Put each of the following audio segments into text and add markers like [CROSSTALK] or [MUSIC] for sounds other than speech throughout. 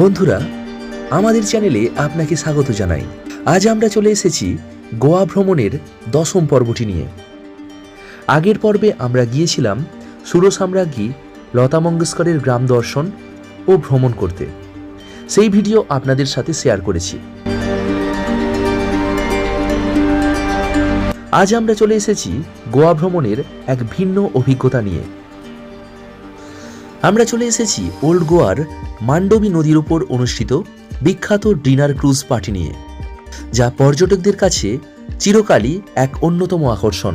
বন্ধুরা, আমাদের চ্যানেলে আপনাকে স্বাগত জানাই। আজ আমরা চলে এসেছি গোয়া ভ্রমণের দশম পর্বটি নিয়ে। আগের পর্বে আমরা গিয়েছিলাম সুর সুরসাম্রাজ্ঞী লতা মঙ্গেশকরের গ্রাম দর্শন ও ভ্রমণ করতে। সেই ভিডিও আপনাদের সাথে শেয়ার করেছি। আজ আমরা চলে এসেছি গোয়া ভ্রমণের এক ভিন্ন অভিজ্ঞতা নিয়ে। আমরা চলে এসেছি ওল্ড গোয়ার মান্ডবী নদীর উপর অনুষ্ঠিত বিখ্যাত ডিনার ক্রুজ পার্টি নিয়ে, যা পর্যটকদের কাছে চিরকালই এক অন্যতম আকর্ষণ।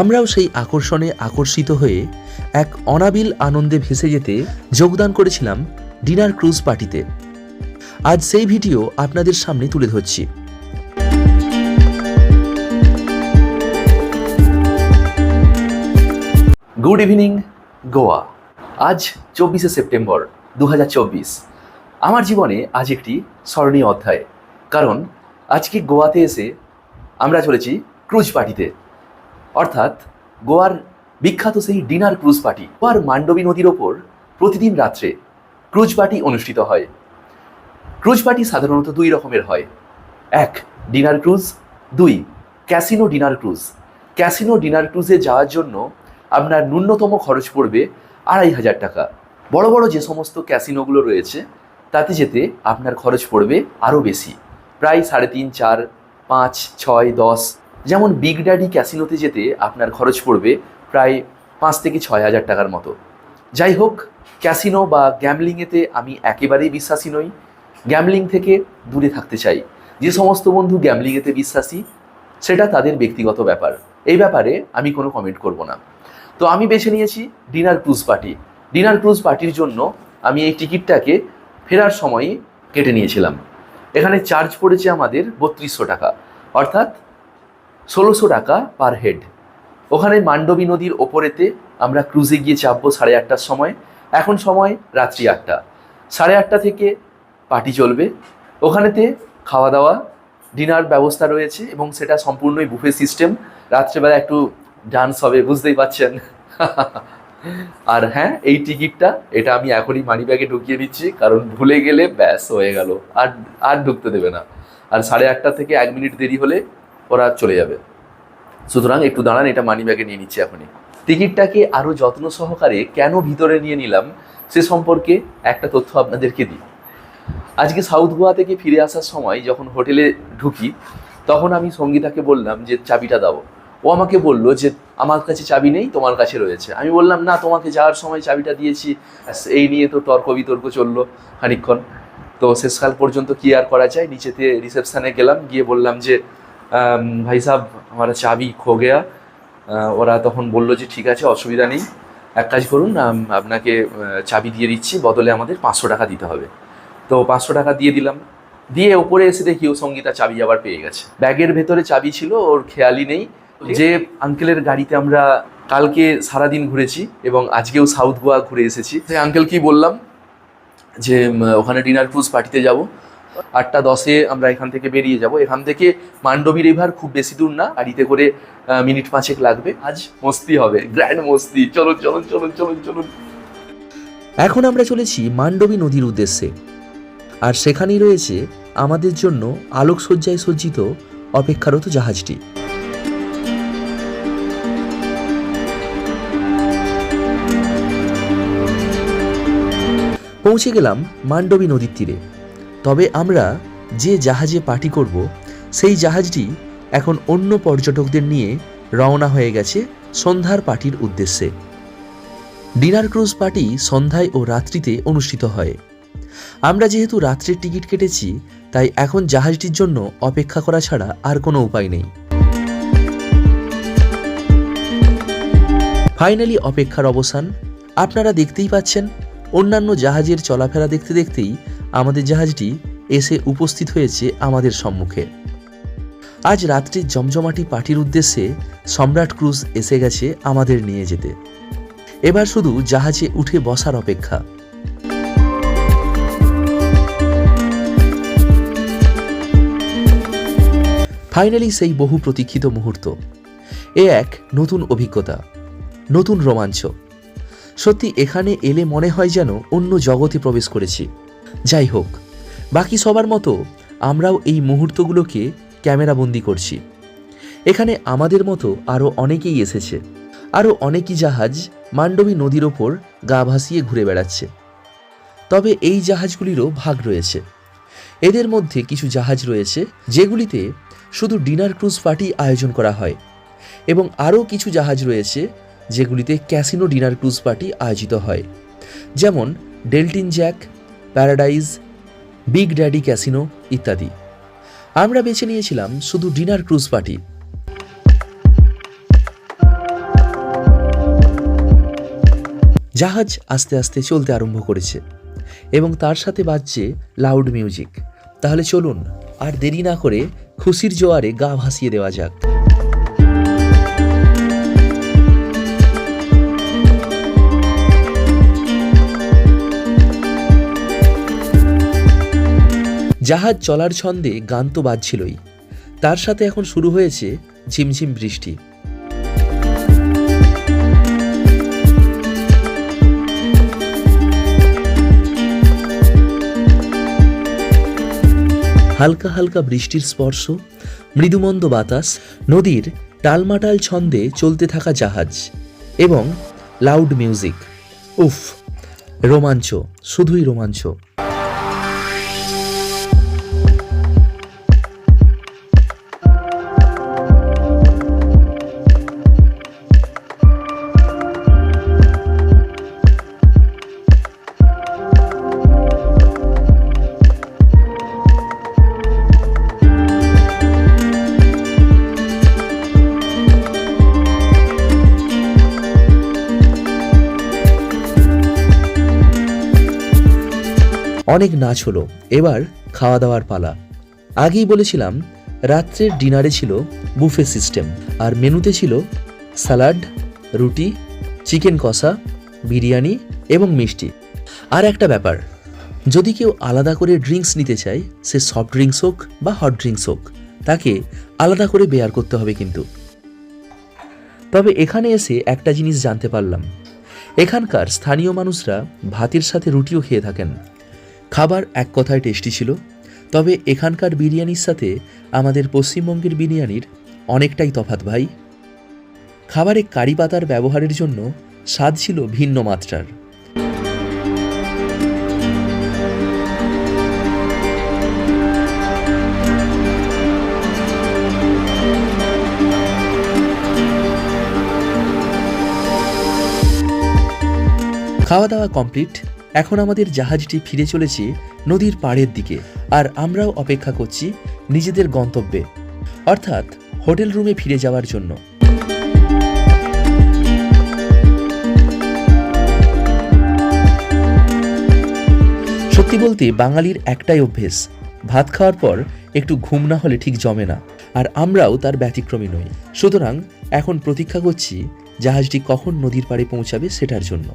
আমরাও সেই আকর্ষণে আকর্ষিত হয়ে এক অনাবিল আনন্দে ভেসে যেতে যোগদান করেছিলাম ডিনার ক্রুজ পার্টিতে। আজ সেই ভিডিও আপনাদের সামনে তুলে ধরছি। Good evening Goa. আজ চব্বিশে সেপ্টেম্বর দু হাজার চব্বিশ। আমার জীবনে আজ একটি স্মরণীয় অধ্যায়, কারণ আজকে গোয়াতে এসে আমরা চলেছি ক্রুজ পার্টিতে। অর্থাৎ গোয়ার বিখ্যাত সেই ডিনার ক্রুজ পার্টি, গোয়ার মান্ডবী নদীর ওপর প্রতিদিন রাত্রে ক্রুজ পার্টি অনুষ্ঠিত হয়। ক্রুজ পার্টি সাধারণত দুই রকমের হয়। এক, ডিনার ক্রুজ। দুই, casino dinner cruise. Casino dinner ক্রুজে যাওয়ার জন্য আপনার ন্যূনতম খরচ পড়বে আড়াই হাজার টাকা। বড় বড় যে সমস্ত ক্যাসিনোগুলো রয়েছে, তাতে যেতে আপনার খরচ পড়বে আরও বেশি। প্রায় সাড়ে তিন, চার, পাঁচ, ছয়, দশ, যেমন বিগ ড্যাডি ক্যাসিনোতে যেতে আপনার খরচ পড়বে প্রায় পাঁচ থেকে ছয় হাজার টাকার মতো। যাই হোক, ক্যাসিনো বা গ্যামলিংয়েতে আমি একেবারেই বিশ্বাসী নই। গ্যামলিং থেকে দূরে থাকতে চাই। যে সমস্ত বন্ধু গ্যামলিংয়েতে বিশ্বাসী সেটা তাদের ব্যক্তিগত ব্যাপার। এই ব্যাপারে আমি কোনো কমেন্ট করব না। তো আমি বেছে নিয়েছি dinner cruise party. Dinner cruise পার্টির জন্য আমি এই টিকিটটাকে ফেরার সময় কেটে নিয়েছিলাম। এখানে চার্জ পড়েছে আমাদের বত্রিশশো টাকা। অর্থাৎ ষোলোশো টাকা পার হেড ওখানে মান্ডবী নদীর ওপরেতে আমরা ক্রুজে গিয়ে চাপবো সাড়ে আটটার সময়। এখন সময় রাত্রি আটটা। সাড়ে আটটা থেকে পার্টি চলবে। ওখানেতে খাওয়া দাওয়া ডিনার ব্যবস্থা রয়েছে এবং সেটা সম্পূর্ণই বুফে সিস্টেম। রাত্রেবেলা একটু ডান্স হবে, বুঝতেই পাচ্ছেন [LAUGHS] আর হ্যাঁ এই টিকিটটা, এটা আমি এখনই মানি ব্যাগে ঢুকিয়ে দিচ্ছি, কারণ ভুলে গেলে ব্যাস হয়ে গেল, আর আর ঢুকতে দেবে না। আর সাড়ে আটটা থেকে এক মিনিট দেরি হলে ওরা চলে যাবে। সুতরাং একটু দাঁড়ান, এটা মানি ব্যাগে নিয়ে নিচ্ছি এখনই। টিকিটটাকে আরও যত্ন সহকারে কেন ভিতরে নিয়ে নিলাম, সে সম্পর্কে একটা তথ্য আপনাদেরকে দিই। আজকে সাউথ গোয়া থেকে ফিরে আসার সময় যখন হোটেলে ঢুকি, তখন আমি সঙ্গীতাকে বললাম যে, চাবিটা দাও। ও আমাকে বলল যে, আমার কাছে চাবি নেই, তোমার কাছে রয়েছে। আমি বললাম, না, তোমাকে যাওয়ার সময় চাবিটা দিয়েছি। এই নিয়ে তো তর্ক বিতর্ক চলল খানিক্ষণ তো শেষকাল পর্যন্ত কি আর করা যায়? নিচেতে রিসেপশানে গেলাম, গিয়ে বললাম যে ভাই সাহেব আমার চাবি খো গেয়া ওরা তখন বলল যে, ঠিক আছে, অসুবিধা নেই। এক কাজ করুন আপনাকে চাবি দিয়ে দিচ্ছি, বদলে আমাদের পাঁচশো টাকা দিতে হবে। তো পাঁচশো টাকা দিয়ে দিলাম। দিয়ে ওপরে এসে দেখি ও সঙ্গীতা চাবি আবার পেয়ে গেছে। ব্যাগের ভেতরে চাবি ছিল, ওর খেয়ালই নেই। যে আঙ্কেলের গাড়িতে আমরা কালকে সারাদিন ঘুরেছি এবং আজকেও সাউথ গোয়া ঘুরে এসেছি। সেই আঙ্কেল কি বললাম যে ওখানে ডিনার ক্রুজ পার্টিতে যাব। আটটা দশে আমরা এখান থেকে বেরিয়ে যাব। এখান থেকে মান্ডবী রিভার খুব বেশি দূর না, গাড়িতে করে মিনিট পাঁচেক লাগবে। আজ মস্তি হবে গ্র্যান্ড মস্তি। চলুন চলুন চলুন চলুন চলুন। এখন আমরা চলেছি মান্ডবী নদীর উদ্দেশ্যে। আর সেখানেই রয়েছে আমাদের জন্য আলোকসজ্জায় সজ্জিত অপেক্ষারত জাহাজটি। পৌঁছে গেলাম মান্ডবী নদীর তীরে। তবে আমরা যে জাহাজে পার্টি করব, সেই জাহাজটি এখন অন্য পর্যটকদের নিয়ে রওনা হয়ে গেছে সন্ধ্যার পার্টির উদ্দেশ্যে। ডিনার ক্রুজ পার্টি সন্ধ্যায় ও রাত্রিতে অনুষ্ঠিত হয়। আমরা যেহেতু রাত্রের টিকিট কেটেছি, তাই এখন জাহাজটির জন্য অপেক্ষা করা ছাড়া আর কোনো উপায় নেই। ফাইনালি অপেক্ষার অবসান। আপনারা দেখতেই পাচ্ছেন, অন্যান্য জাহাজের চলাফেরা দেখতে দেখতেই আমাদের জাহাজটি এসে উপস্থিত হয়েছে আমাদের সম্মুখে। আজ রাত্রির জমজমাটি পার্টির উদ্দেশ্যে সম্রাট ক্রুজ এসে গেছে আমাদের নিয়ে যেতে। এবার শুধু জাহাজে উঠে বসার অপেক্ষা। ফাইনালি সেই বহু প্রতীক্ষিত মুহূর্ত। এ এক নতুন অভিজ্ঞতা, নতুন রোমাঞ্চ। সত্যি, এখানে এলে মনে হয় যেন অন্য জগতে প্রবেশ করেছি। যাই হোক, বাকি সবার মতো আমরাও এই মুহূর্তগুলোকে ক্যামেরাবন্দি করছি। এখানে আমাদের মতো আরও অনেকেই এসেছে। আরও অনেকই জাহাজ মান্ডবী নদীর ওপর গা ভাসিয়ে ঘুরে বেড়াচ্ছে। তবে এই জাহাজগুলিরও ভাগ রয়েছে। এদের মধ্যে কিছু জাহাজ রয়েছে, যেগুলিতে শুধু ডিনার ক্রুজ পার্টি আয়োজন করা হয়। এবং আরও কিছু জাহাজ রয়েছে, যেগুলিতে ক্যাসিনো ডিনার ক্রুজ পার্টি আয়োজিত হয়। যেমন Deltin Jack, Paradise, Big Daddy casino ইত্যাদি। আমরা বেছে নিয়েছিলাম শুধু ডিনার ক্রুজ পার্টি। জাহাজ আস্তে আস্তে চলতে আরম্ভ করেছে এবং তার সাথে বাজছে লাউড মিউজিক। তাহলে চলুন, আর দেরি না করে খুশির জোয়ারে গা ভাসিয়ে দেওয়া যাক। জাহাজ চলার ছন্দে গান তো বাজছিলই। তার সাথে এখন শুরু হয়েছে ঝিমঝিম বৃষ্টি। হালকা হালকা বৃষ্টির স্পর্শ, মৃদুমন্দ বাতাস, নদীর টালমাটাল ছন্দে চলতে থাকা জাহাজ এবং লাউড মিউজিক উফ, রোমাঞ্চ, শুধুই রোমাঞ্চ। অনেক নাচ হলো, এবার খাওয়া দাওয়ার পালা। আগেই বলেছিলাম, রাত্রের ডিনারে ছিল বুফে সিস্টেম, আর মেনুতে ছিল স্যালাড, রুটি, চিকেন কষা, বিরিয়ানি এবং মিষ্টি। আর একটা ব্যাপার, যদি কেউ আলাদা করে ড্রিঙ্কস নিতে চায়, সে সফট ড্রিঙ্কস হোক বা হট ড্রিঙ্কস হোক, তাকে আলাদা করে বেয়ার করতে হবে কিন্তু। তবে এখানে এসে একটা জিনিস জানতে পারলাম। এখানকার স্থানীয় মানুষরা ভাতের সাথে রুটিও খেয়ে থাকেন। খাবার এক কথায় টেস্টি ছিল, তবে এখানকার বিরিয়ানির সাথে আমাদের পশ্চিমবঙ্গের বিরিয়ানির অনেকটাই তফাৎ ভাই। খাবারে কারি পাতার ব্যবহারের জন্য স্বাদ ছিল ভিন্ন মাত্রার। খাওয়া দাওয়া কমপ্লিট এখন আমাদের জাহাজটি ফিরে চলেছে নদীর পাড়ের দিকে, আর আমরাও অপেক্ষা করছি নিজেদের গন্তব্যে, অর্থাৎ হোটেল রুমে ফিরে যাওয়ার জন্য। সত্যি বলতে, বাঙালির একটাই অভ্যেস, ভাত খাওয়ার পর একটু ঘুম না হলে ঠিক জমে না, আর আমরাও তার ব্যতিক্রমী নই। সুতরাং এখন প্রতীক্ষা করছি জাহাজটি কখন নদীর পাড়ে পৌঁছাবে সেটার জন্য।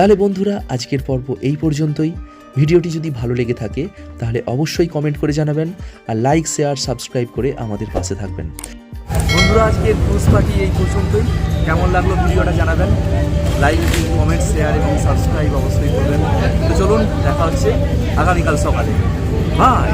তাহলে বন্ধুরা, আজকের পর্ব এই পর্যন্তই। ভিডিওটি যদি ভালো লেগে থাকে, তাহলে অবশ্যই কমেন্ট করে জানাবেন আর লাইক শেয়ার সাবস্ক্রাইব করে আমাদের পাশে থাকবেন। বন্ধুরা, আজকের ক্রুজ পাখি এই পর্যন্তই। কেমন লাগল ভিডিওটা জানাবেন? লাইক কমেন্ট শেয়ার এবং সাবস্ক্রাইব অবশ্যই করবেন। তো চলুন, দেখা হচ্ছে আগামীকাল সকালে। বাই